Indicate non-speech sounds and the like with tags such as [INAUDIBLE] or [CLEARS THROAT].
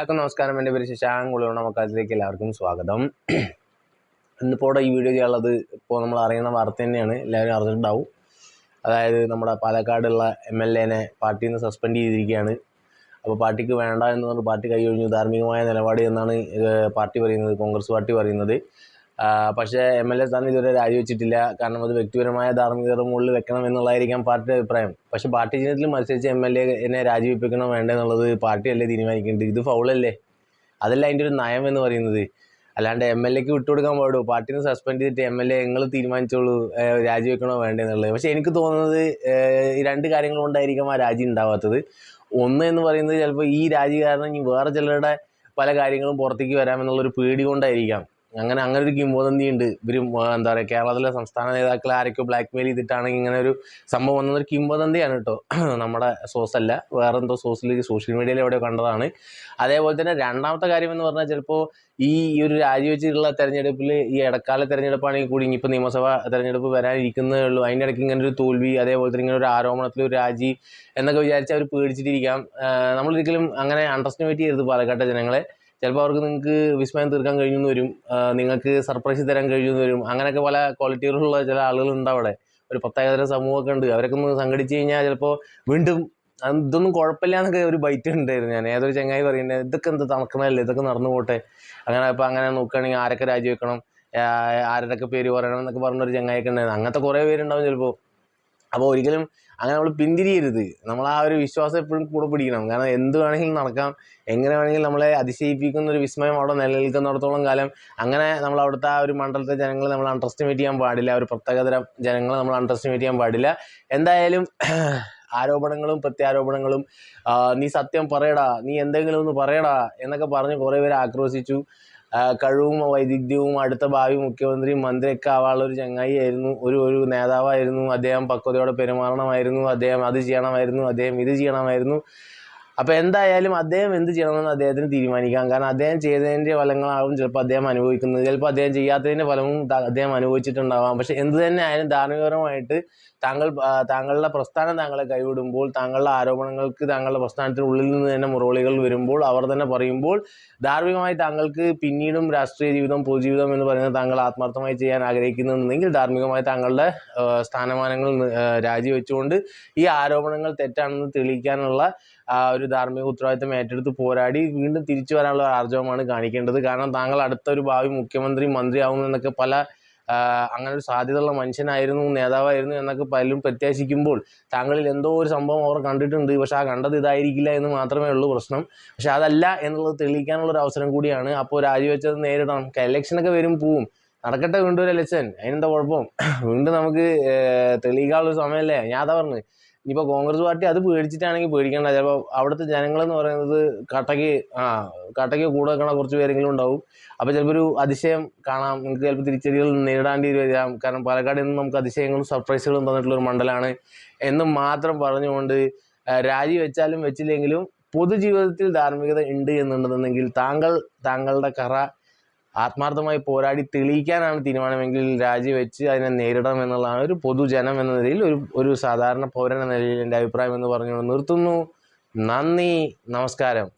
എല്ലാവർക്കും നമസ്കാരം. എന്റെ പേര് ശശാങ്കുളിയോട് നമുക്കതിലേക്ക് എല്ലാവർക്കും സ്വാഗതം. ഇന്നിപ്പോൾ ഈ വീഡിയോ ചെയ്യാനുള്ളത് ഇപ്പോൾ നമ്മൾ അറിയുന്ന വാർത്ത തന്നെയാണ്. എല്ലാവരും അറിഞ്ഞിട്ടുണ്ടാവും. അതായത് നമ്മുടെ പാലക്കാടുള്ള എം എൽ എനെ പാർട്ടിയിൽ നിന്ന് സസ്പെൻഡ് ചെയ്തിരിക്കുകയാണ്. അപ്പോൾ പാർട്ടിക്ക് വേണ്ട എന്ന് പറഞ്ഞ് പാർട്ടി കൈയൊഴിഞ്ഞു ധാർമ്മികമായ നിലപാട് എന്നാണ് പാർട്ടി പറയുന്നത് കോൺഗ്രസ് പാർട്ടി പറയുന്നത്. പക്ഷേ എം എൽ എ സ്ഥാനം ഇതുവരെ രാജിവെച്ചിട്ടില്ല. കാരണം അത് വ്യക്തിപരമായ ധാർമ്മികതയുടെ മുകളിൽ വെക്കണം എന്നുള്ളതായിരിക്കാം പാർട്ടിയുടെ അഭിപ്രായം. പക്ഷേ പാർട്ടി ചിഹ്നത്തിൽ മത്സരിച്ച് എം എൽ എനെ രാജിവെപ്പിക്കണോ വേണ്ടേ എന്നുള്ളത് പാർട്ടിയല്ലേ തീരുമാനിക്കേണ്ടത്? ഇത് ഫൗളല്ലേ? അതല്ല അതിന്റെ ഒരു നയം എന്ന് പറയുന്നത്. അല്ലാണ്ട് എം എൽ എക്ക് വിട്ടുകൊടുക്കാൻ പാടുമോ പാർട്ടിനെ സസ്പെൻഡ് ചെയ്തിട്ട് എം എൽ എ നിങ്ങൾ തീരുമാനിച്ചോളൂ രാജിവെക്കണോ വേണ്ടേ എന്നുള്ളത്. പക്ഷേ എനിക്ക് തോന്നുന്നത് രണ്ട് കാര്യങ്ങൾ കൊണ്ടായിരിക്കും ആ രാജി ഉണ്ടാവാത്തത്. ഒന്ന് എന്ന് പറയുന്നത് ചിലപ്പോൾ ഈ രാജി കാരണം ഇനി വേറെ ചിലരുടെ പല കാര്യങ്ങളും പുറത്തേക്ക് വരാമെന്നുള്ളൊരു പേടി കൊണ്ടായിരിക്കാം. അങ്ങനെ അങ്ങനെ ഒരു കിംവദന്തി ഉണ്ട് ഇവർ എന്താ പറയുക കേരളത്തിലെ സംസ്ഥാന നേതാക്കളെ ആരൊക്കെ ബ്ലാക്ക് മെയിൽ ചെയ്തിട്ടാണ് ഇങ്ങനെ ഒരു സംഭവം വന്നതൊരു കിംവദന്തിയാണ് കേട്ടോ? [CLEARS THROAT] നമ്മുടെ സോഴ്സ് അല്ല വേറെ എന്തോ സോഴ്സിൽ സോഷ്യൽ മീഡിയയിൽ എവിടെയോ കണ്ടതാണ്. അതേപോലെ തന്നെ രണ്ടാമത്തെ കാര്യം എന്ന് പറഞ്ഞാൽ ചിലപ്പോൾ ഈ ഒരു രാജിവെച്ചിട്ടുള്ള തെരഞ്ഞെടുപ്പിൽ ഈ ഇടക്കാല തെരഞ്ഞെടുപ്പാണെങ്കിൽ കൂടി ഇനിയിപ്പോൾ നിയമസഭാ തെരഞ്ഞെടുപ്പ് വരാനിരിക്കുന്നതേ ഉള്ളൂ. അതിന്റെ ഇടയ്ക്ക് ഇങ്ങനെ ഒരു തോൽവി അതേപോലെ തന്നെ ഇങ്ങനെ ഒരു ആരോപണത്തിൽ ഒരു രാജി എന്നൊക്കെ വിചാരിച്ച് അവർ പേടിച്ചിട്ടിരിക്കാം. നമ്മളൊരിക്കലും അങ്ങനെ അണ്ടർസ്റ്റിമേറ്റ് ചെയ്യരുത് പാലക്കാട്ടെ ജനങ്ങളെ. ചിലപ്പോൾ അവർക്ക് നിങ്ങൾക്ക് വിസ്മയം തീർക്കാൻ കഴിഞ്ഞെന്ന് വരും നിങ്ങൾക്ക് സർപ്രൈസ് തരാൻ കഴിഞ്ഞെന്ന് വരും അങ്ങനെയൊക്കെ പല ക്വാളിറ്റികളുള്ള ചില ആളുകളുണ്ട് അവിടെ. ഒരു പ്രത്യേകതര സമൂഹമൊക്കെ ഉണ്ട്. അവരൊക്കെ ഒന്ന് സംഘടിച്ച് കഴിഞ്ഞാൽ ചിലപ്പോൾ വീണ്ടും ഇതൊന്നും കുഴപ്പമില്ല എന്നൊക്കെ ഒരു ബൈറ്റ് ഉണ്ടായിരുന്നു ഞാൻ. ഏതൊരു ചങ്ങായി പറയുന്നത് ഇതൊക്കെ എന്ത് നടക്കണമല്ലേ ഇതൊക്കെ നടന്നു പോട്ടെ. അങ്ങനെ ഇപ്പോൾ അങ്ങനെ നോക്കുകയാണെങ്കിൽ ആരൊക്കെ രാജിവെക്കണം ആരുടെയൊക്കെ പേര് പറയണം എന്നൊക്കെ പറഞ്ഞൊരു ചങ്ങായിക്കുണ്ടായിരുന്നു അങ്ങനത്തെ കുറേ പേരുണ്ടാവും ചിലപ്പോൾ അപ്പോൾ ഒരിക്കലും അങ്ങനെ നമ്മൾ പിന്തിരിയരുത്. നമ്മൾ ആ ഒരു വിശ്വാസം എപ്പോഴും കൂടെ പിടിക്കണം. കാരണം എന്ത് വേണമെങ്കിലും നടക്കാം. എങ്ങനെ വേണമെങ്കിലും നമ്മളെ അതിശയിപ്പിക്കുന്ന ഒരു വിസ്മയം അവിടെ നിലനിൽക്കുന്നിടത്തോളം കാലം അങ്ങനെ നമ്മൾ അവിടുത്തെ ആ ഒരു മണ്ഡലത്തെ ജനങ്ങളെ നമ്മൾ അണ്ടർ എസ്റ്റിമേറ്റ് ചെയ്യാൻ പാടില്ല. ഒരു പ്രത്യേകതരം ജനങ്ങളെ നമ്മൾ അണ്ടർ എസ്റ്റിമേറ്റ് ചെയ്യാൻ പാടില്ല. എന്തായാലും ആരോപണങ്ങളും പ്രത്യാരോപണങ്ങളും നീ സത്യം പറയടാ നീ എന്തെങ്കിലും ഒന്ന് പറയടാ എന്നൊക്കെ പറഞ്ഞ് കുറേ പേര് ആക്രോശിച്ചു. കഴിവും വൈദഗ്ധ്യവും അടുത്ത ഭാവി മുഖ്യമന്ത്രിയും മന്ത്രിയൊക്കെ ആവാനുള്ള ഒരു ചങ്ങായി ആയിരുന്നു. ഒരു ഒരു നേതാവായിരുന്നു. അദ്ദേഹം പക്വതയോടെ പെരുമാറണമായിരുന്നു. അദ്ദേഹം അത് ചെയ്യണമായിരുന്നു. അദ്ദേഹം ഇത് ചെയ്യണമായിരുന്നു. അപ്പോൾ എന്തായാലും അദ്ദേഹം എന്ത് ചെയ്യണമെന്ന് അദ്ദേഹത്തിന് തീരുമാനിക്കാം. കാരണം അദ്ദേഹം ചെയ്തതിന്റെ ഫലങ്ങളാവും ചിലപ്പോൾ അദ്ദേഹം അനുഭവിക്കുന്നത്. ചിലപ്പോൾ അദ്ദേഹം ചെയ്യാത്തതിന്റെ ഫലവും അദ്ദേഹം അനുഭവിച്ചിട്ടുണ്ടാവാം. പക്ഷെ എന്ത് തന്നെ ആയാലും ധാർമ്മികപരമായിട്ട് താങ്കൾ താങ്കളുടെ പ്രസ്ഥാനം താങ്കളെ കൈവിടുമ്പോൾ താങ്കളുടെ ആരോപണങ്ങൾക്ക് താങ്കളുടെ പ്രസ്ഥാനത്തിനുള്ളിൽ നിന്ന് തന്നെ മുറവിളികൾ വരുമ്പോൾ അവർ തന്നെ പറയുമ്പോൾ ധാർമ്മികമായി താങ്കൾക്ക് പിന്നീടും രാഷ്ട്രീയ ജീവിതം പൊതുജീവിതം എന്ന് പറയുന്നത് താങ്കൾ ആത്മാർത്ഥമായി ചെയ്യാൻ ആഗ്രഹിക്കുന്നുണ്ടെങ്കിൽ ധാർമ്മികമായി താങ്കളുടെ സ്ഥാനമാനങ്ങൾ രാജിവെച്ചുകൊണ്ട് ഈ ആരോപണങ്ങൾ തെറ്റാണെന്ന് തെളിയിക്കാനുള്ള ഒരു ധാർമ്മിക ഉത്തരവാദിത്തം ഏറ്റെടുത്ത് പോരാടി വീണ്ടും തിരിച്ചു വരാനുള്ള ആർജവമാണ് കാണിക്കേണ്ടത്. കാരണം താങ്കൾ അടുത്ത ഒരു ഭാവി മുഖ്യമന്ത്രി മന്ത്രിയാവുമെന്നൊക്കെ പല അങ്ങനെ ഒരു സാധ്യതയുള്ള മനുഷ്യനായിരുന്നു നേതാവായിരുന്നു എന്നൊക്കെ പലരും പ്രത്യാശിക്കുമ്പോൾ താങ്കളിൽ എന്തോ ഒരു സംഭവം അവർ കണ്ടിട്ടുണ്ട്. പക്ഷെ ആ കണ്ടത് ഇതായിരിക്കില്ല എന്ന് മാത്രമേ ഉള്ളൂ പ്രശ്നം. പക്ഷെ അതല്ല എന്നുള്ളത് തെളിയിക്കാനുള്ള ഒരു അവസരം കൂടിയാണ്. അപ്പോൾ രാജിവെച്ചത് നേരിടണം. ഇലക്ഷനൊക്കെ വരും പോവും. നടക്കട്ടെ വീണ്ടും ഒരു ഇലക്ഷൻ അതിനെന്താ കുഴപ്പം? വീണ്ടും നമുക്ക് തെളിയിക്കാനുള്ള സമയമല്ലേ? ഞാൻ അതാ പറഞ്ഞു ഇനിയിപ്പോൾ കോൺഗ്രസ് പാർട്ടി അത് പേടിച്ചിട്ടാണെങ്കിൽ പേടിക്കേണ്ട. ചിലപ്പോൾ അവിടുത്തെ ജനങ്ങളെന്ന് പറയുന്നത് കട്ടയ്ക്ക് ആ കട്ടയ്ക്ക് കൂടെ വെക്കണ കുറച്ച് പേരെങ്കിലും ഉണ്ടാവും. അപ്പോൾ ചിലപ്പോൾ ഒരു അതിശയം കാണാം. നിങ്ങൾക്ക് ചിലപ്പോൾ തിരിച്ചടികൾ നേരിടേണ്ടി വരാം കാരണം പാലക്കാട് നിന്ന് നമുക്ക് അതിശയങ്ങളും സർപ്രൈസുകളും തന്നിട്ടുള്ള ഒരു മണ്ഡലമാണ് എന്ന് മാത്രം പറഞ്ഞുകൊണ്ട് രാജി വെച്ചാലും വെച്ചില്ലെങ്കിലും പൊതുജീവിതത്തിൽ ധാർമ്മികത ഉണ്ട് എന്നുണ്ടെന്നുണ്ടെങ്കിൽ താങ്കൾ താങ്കളുടെ കറ ആത്മാർത്ഥമായി പോരാടി തെളിയിക്കാനാണ് തീരുമാനമെങ്കിൽ രാജിവെച്ച് അതിനെ നേരിടണം എന്നുള്ളതാണ് ഒരു പൊതുജനം എന്ന നിലയിൽ ഒരു ഒരു സാധാരണ പൗരൻ എന്ന നിലയിൽ എന്റെ അഭിപ്രായം എന്ന് പറഞ്ഞുകൊണ്ട് നിർത്തുന്നു. നന്ദി. നമസ്കാരം.